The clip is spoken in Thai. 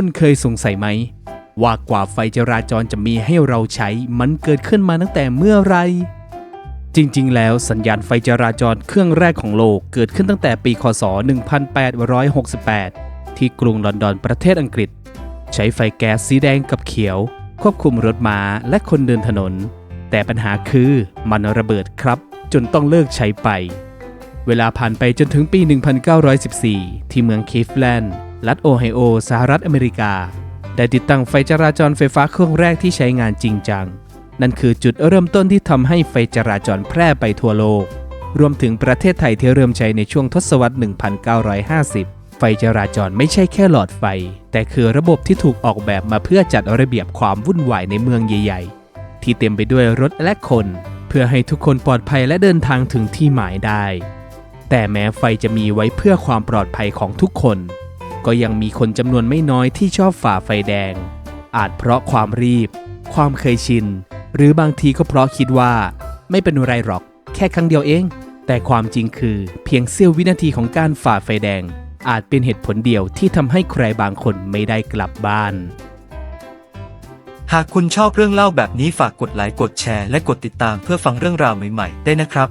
คุณเคยสงสัยไหม ว่ากว่าไฟจราจรจะมีให้เราใช้มันเกิดขึ้นมาตั้งแต่เมื่อไหรจริงๆ แล้วสัญญาณไฟจราจรเครื่องแรกของโลกเกิดขึ้นตั้งแต่ปีคศ 1868 ที่กรุงลอนดอนประเทศอังกฤษ ใช้ไฟแก๊สสีแดงกับเขียว ควบคุมรถม้าและคนเดินถนน แต่ปัญหาคือมันระเบิดครับ จนต้องเลิกใช้ไป เวลาผ่านไปจนถึงปี 1914 ที่เมืองคีฟแลนด์ รัฐโอไฮโอสหรัฐอเมริกา ได้ติดตั้งไฟจราจรไฟฟ้าเครื่องแรกที่ใช้งานจริงจัง นั่นคือจุดเริ่มต้นที่ทำให้ไฟจราจรแพร่ไปทั่วโลก รวมถึงประเทศไทยที่เริ่มใช้ในช่วงทศวรรษ 1950 ไฟจราจรไม่ใช่แค่หลอดไฟ แต่คือระบบที่ถูกออกแบบมาเพื่อจัดระเบียบความวุ่นวายในเมืองใหญ่ๆ ที่เต็มไปด้วยรถและคน เพื่อให้ทุกคนปลอดภัยและเดินทางถึงที่หมายได้ แต่แม้ไฟจะมีไว้เพื่อความปลอดภัยของทุกคน ก็ยังมีคนจำนวนไม่น้อยที่ชอบฝ่าไฟแดง อาจเพราะความรีบ ความเคยชิน หรือบางทีก็เพราะคิดว่า ไม่เป็นไรหรอก แค่ครั้งเดียวเอง แต่ความจริงคือ เพียงเสี้ยววินาทีของการฝ่าไฟแดง อาจเป็นเหตุผลเดียวที่ทำให้ใครบางคนไม่ได้กลับบ้าน หากคุณชอบเรื่องเล่าแบบนี้ฝากกดไลค์กดแชร์และกดติดตามเพื่อฟังเรื่องราวใหม่ ๆ ได้นะครับ